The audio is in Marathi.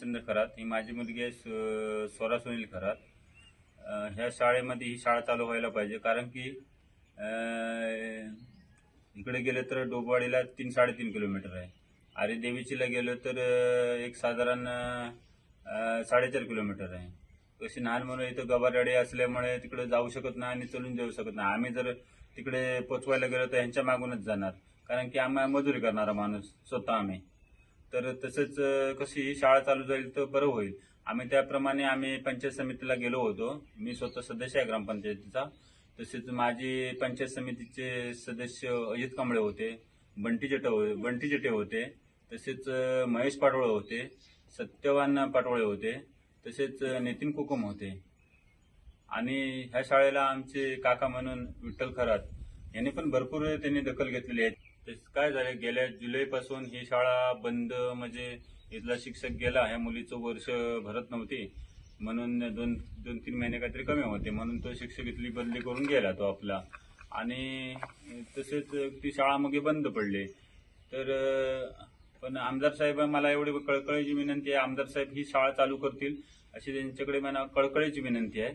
चंद्र खरात ही माझी मुलगी आहे स्वरा सुनील खरात. ह्या शाळेमध्ये ही शाळा चालू व्हायला पाहिजे कारण की इकडे गेलं तर डोबवाडीला तीन साडेतीन किलोमीटर आहे. आरे देवीचीला गेलो तर एक साधारण साडेचार किलोमीटर आहे. तशी लहान मुलं इथं गबारवाडी असल्यामुळे तिकडे जाऊ शकत नाही आणि चलून जाऊ शकत नाही. आम्ही जर तिकडे पोचवायला गेलो तर ह्यांच्या मागूनच जाणार. कारण की आम्ही मजुरी करणारा माणूस स्वतः आम्ही. तर तसंच कशी शाळा चालू जाईल तर बरं होईल. आम्ही त्याप्रमाणे आम्ही पंचायत समितीला गेलो होतो. मी स्वतः सदस्य आहे ग्रामपंचायतीचा. तसेच माझी पंचायत समितीचे सदस्य अजित कांबळे होते बंटी जटे हो- बंटी जटे होते तसेच महेश पाटोळे होते सत्यवान पाटोळे होते तसेच नितीन कुकुम होते. आणि ह्या शाळेला आमचे काका म्हणून विठ्ठल खरात यांनी पण भरपूर त्यांनी दखल घेतलेली आहे. काय झालं गेल्या जुलैपासून ही शाळा बंद म्हणजे इथला शिक्षक गेला ह्या मुलीचं वर्ष भरत नव्हती. म्हणून दोन दोन तीन महिने काहीतरी कमी होते. म्हणून तो शिक्षक इथली बदली करून गेला तो आपला. आणि तसेच ती शाळा मग बंद पडली. तर पण आमदार साहेब मला एवढी कळकळीची विनंती आहे. आमदार साहेब ही शाळा चालू करतील अशी त्यांच्याकडे मला कळकळीची विनंती आहे.